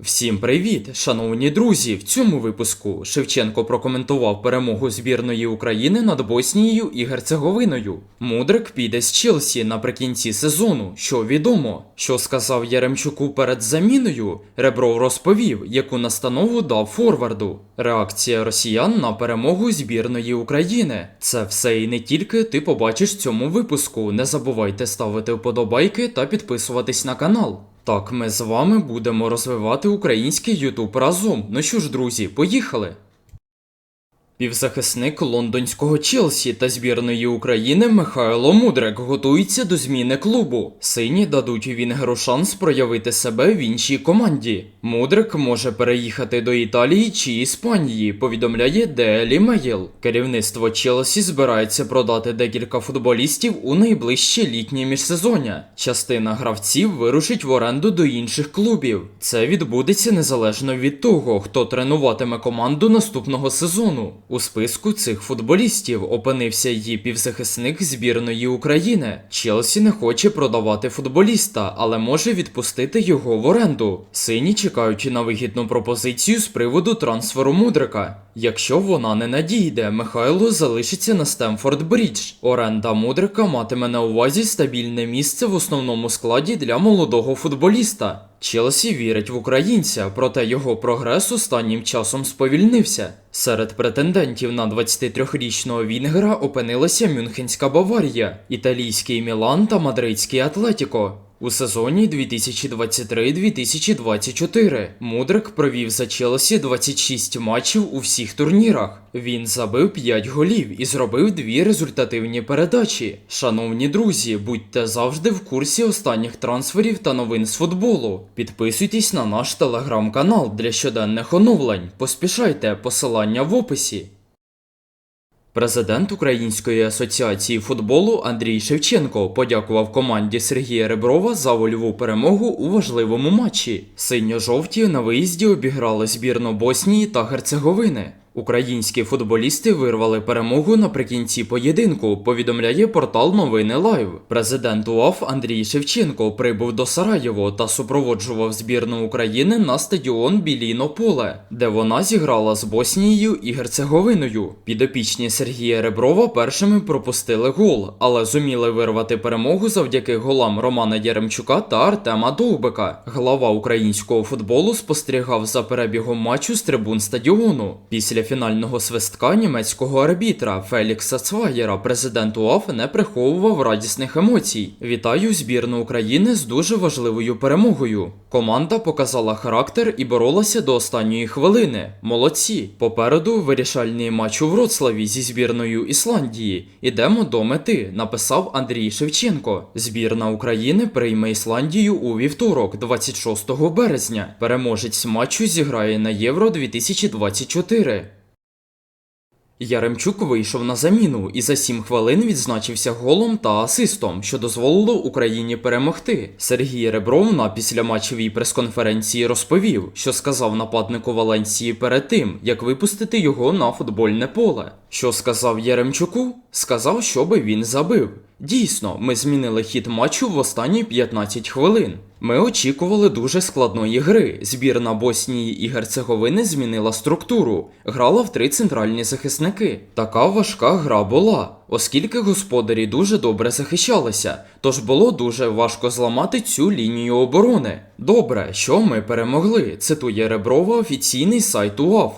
Всім привіт, шановні друзі! В цьому випуску Шевченко прокоментував перемогу збірної України над Боснією і Герцеговиною. Мудрик піде з Челсі наприкінці сезону. Що відомо, що сказав Яремчуку перед заміною, Ребров розповів, яку настанову дав форварду. Реакція росіян на перемогу збірної України. Це все і не тільки ти побачиш в цьому випуску. Не забувайте ставити вподобайки та підписуватись на канал. Так, ми з вами будемо розвивати український Ютуб разом. Ну що ж, друзі, поїхали! Півзахисник лондонського Челсі та збірної України Михайло Мудрик готується до зміни клубу. Сині дадуть Вінгеру шанс проявити себе в іншій команді. Мудрик може переїхати до Італії чи Іспанії, повідомляє Daily Mail. Керівництво Челсі збирається продати декілька футболістів у найближче літнє міжсезоння. Частина гравців вирушить в оренду до інших клубів. Це відбудеться незалежно від того, хто тренуватиме команду наступного сезону. У списку цих футболістів опинився її півзахисник збірної України. Челсі не хоче продавати футболіста, але може відпустити його в оренду. Сині чекають на вигідну пропозицію з приводу трансферу Мудрика. Якщо вона не надійде, Михайло залишиться на Стемфорд Брідж. Оренда Мудрика матиме на увазі стабільне місце в основному складі для молодого футболіста. Челсі вірить в українця, проте його прогрес останнім часом сповільнився. Серед претендентів на 23-річного Вінгера опинилася Мюнхенська Баварія, італійський Мілан та мадридський Атлетіко. У сезоні 2023-2024 Мудрик провів за Челсі 26 матчів у всіх турнірах. Він забив 5 голів і зробив дві результативні передачі. Шановні друзі, будьте завжди в курсі останніх трансферів та новин з футболу. Підписуйтесь на наш телеграм-канал для щоденних оновлень. Поспішайте, посилання в описі. Президент Української асоціації футболу Андрій Шевченко подякував команді Сергія Реброва за вольову перемогу у важливому матчі. Синьо-жовті на виїзді обіграли збірну Боснії та Герцеговини. Українські футболісти вирвали перемогу наприкінці поєдинку, повідомляє портал Новини Лайв. Президент УАФ Андрій Шевченко прибув до Сараєво та супроводжував збірну України на стадіон Біліно Поле, де вона зіграла з Боснією і Герцеговиною. Підопічні Сергія Реброва першими пропустили гол, але зуміли вирвати перемогу завдяки голам Романа Яремчука та Артема Довбика. Глава українського футболу спостерігав за перебігом матчу з трибун стадіону. Після фінального свистка німецького арбітра Фелікса Цваєра президент УАФ не приховував радісних емоцій. Вітаю збірну України з дуже важливою перемогою. Команда показала характер і боролася до останньої хвилини. Молодці. Попереду вирішальний матч у Вроцлаві зі збірною Ісландії. Ідемо до мети, написав Андрій Шевченко. Збірна України прийме Ісландію у вівторок, 26 березня. Переможець матчу зіграє на Євро 2024. Яремчук вийшов на заміну і за 7 хвилин відзначився голом та асистом, що дозволило Україні перемогти. Сергій Ребров на післяматчевій прес-конференції розповів, що сказав нападнику Валенсії перед тим, як випустити його на футбольне поле. Що сказав Яремчуку? Сказав, щоби він забив. Дійсно, ми змінили хід матчу в останні 15 хвилин. Ми очікували дуже складної гри. Збірна Боснії і Герцеговини змінила структуру, грала в три центральні захисники. Така важка гра була, оскільки господарі дуже добре захищалися, тож було дуже важко зламати цю лінію оборони. Добре, що ми перемогли, цитує Реброва офіційний сайт УАФ.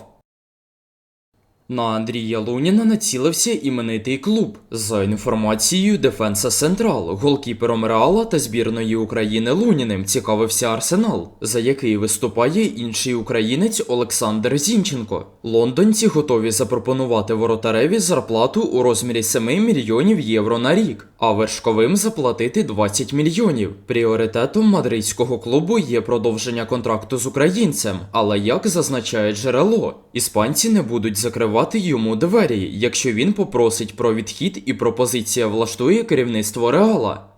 На Андрія Луніна націлився іменитий клуб. За інформацією Дефенса Централ, голкіпером Реала та збірної України Луніним цікавився Арсенал, за який виступає інший українець Олександр Зінченко. Лондонці готові запропонувати воротареві зарплату у розмірі 7 мільйонів євро на рік, а вершковим заплатити 20 мільйонів. Пріоритетом мадридського клубу є продовження контракту з українцем, але як зазначає джерело, іспанці не будуть закривати йому двері, якщо він попросить про відхід і пропозиція влаштує керівництво Реала.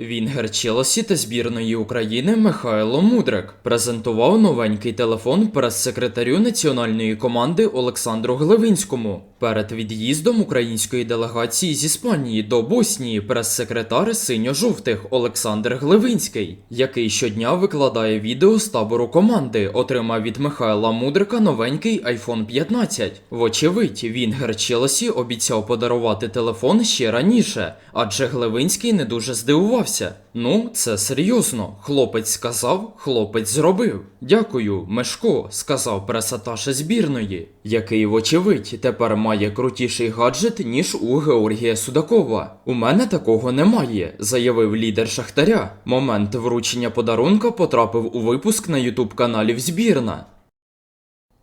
Вінгер Челсі та збірної України Михайло Мудрик презентував новенький телефон прес-секретарю національної команди Олександру Глевинському. Перед від'їздом української делегації з Іспанії до Боснії прес-секретар синьо-жовтих Олександр Глевинський, який щодня викладає відео з табору команди, отримав від Михайла Мудрика новенький iPhone 15. Вочевидь, Вінгер Челсі обіцяв подарувати телефон ще раніше, адже Глевинський не дуже здивувався. Ну, це серйозно. Хлопець сказав, хлопець зробив. Дякую, Мешко, сказав пресаташе збірної, який, вочевидь, тепер має крутіший гаджет, ніж у Георгія Судакова. У мене такого немає, заявив лідер Шахтаря. Момент вручення подарунка потрапив у випуск на ютуб каналів збірна.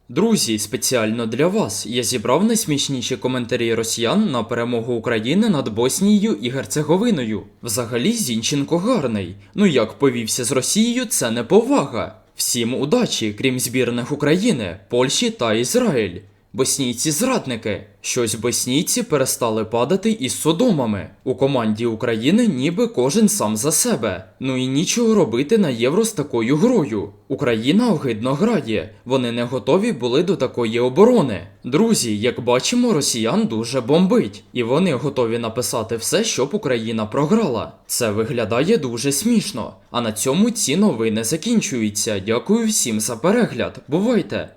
Друзі, спеціально для вас я зібрав найсмішніші коментарі росіян на перемогу України над Боснією і Герцеговиною. Взагалі Зінченко гарний. Ну як повівся з Росією, це не повага. Всім удачі, крім збірних України, Польщі та Ізраїль. Боснійці зрадники. Щось боснійці перестали падати із содомами. У команді України ніби кожен сам за себе. Ну і нічого робити на євро з такою грою. Україна огидно грає. Вони не готові були до такої оборони. Друзі, як бачимо, росіян дуже бомбить, і вони готові написати все, щоб Україна програла. Це виглядає дуже смішно. А на цьому ці новини закінчуються. Дякую всім за перегляд. Бувайте!